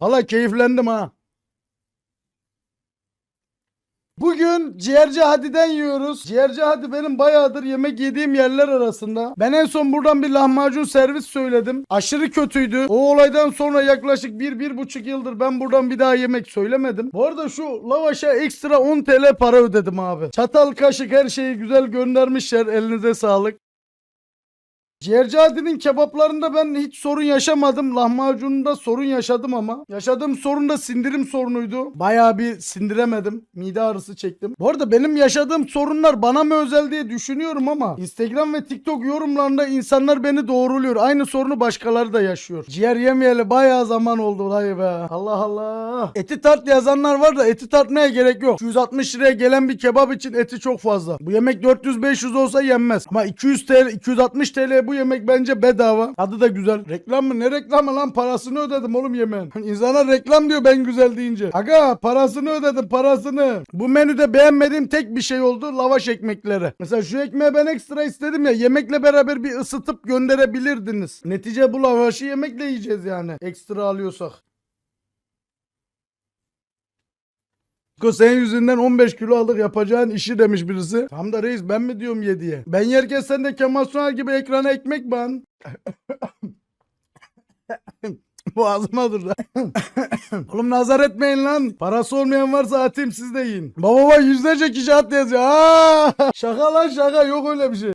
Valla keyiflendim ha. Bugün ciğerci Hadi'den yiyoruz. Ciğerci Hadi benim bayağıdır yemek yediğim yerler arasında. Ben en son buradan bir lahmacun servis söyledim. Aşırı kötüydü. O olaydan sonra yaklaşık 1-1,5 yıldır ben buradan bir daha yemek söylemedim. Bu arada şu lavaşa ekstra 10 TL para ödedim abi. Çatal, kaşık her şeyi güzel göndermişler. Elinize sağlık. Ciğerci Hadi'nin kebaplarında ben hiç sorun yaşamadım. Lahmacununda sorun yaşadım ama. Yaşadığım sorun da sindirim sorunuydu. Bayağı bir sindiremedim. Mide ağrısı çektim. Bu arada benim yaşadığım sorunlar bana mı özel diye düşünüyorum ama Instagram ve TikTok yorumlarında insanlar beni doğruluyor. Aynı sorunu başkaları da yaşıyor. Ciğer yemeyeli bayağı zaman oldu dayı be. Allah Allah. Eti tart yazanlar var da eti tartmaya gerek yok. 260 liraya gelen bir kebap için eti çok fazla. Bu yemek 400-500 olsa yenmez. Ama 200 TL, 260 TL bu yemek bence bedava. Tadı da güzel. Reklam mı? Ne reklamı lan? Parasını ödedim oğlum yemeğin. İnsana reklam diyor ben güzel deyince. Aga parasını ödedim parasını. Bu menüde beğenmediğim tek bir şey oldu. Lavaş ekmekleri. Mesela şu ekmeği ben ekstra istedim ya. Yemekle beraber bir ısıtıp gönderebilirdiniz. Netice bu lavaşı yemekle yiyeceğiz yani. Ekstra alıyorsak. Ko senin yüzünden 15 kilo aldık yapacağın işi demiş birisi. Tam da reis ben mi diyorum ye diye. Ben yerken sen de Kemal Sunal gibi ekrana ekmek ban. Boğazıma dur. Oğlum nazar etmeyin lan. Parası olmayan varsa atayım siz de yiyin. Baba baba yüzlerce kişi at yazıyor. Aa! Şaka lan şaka yok öyle bir şey.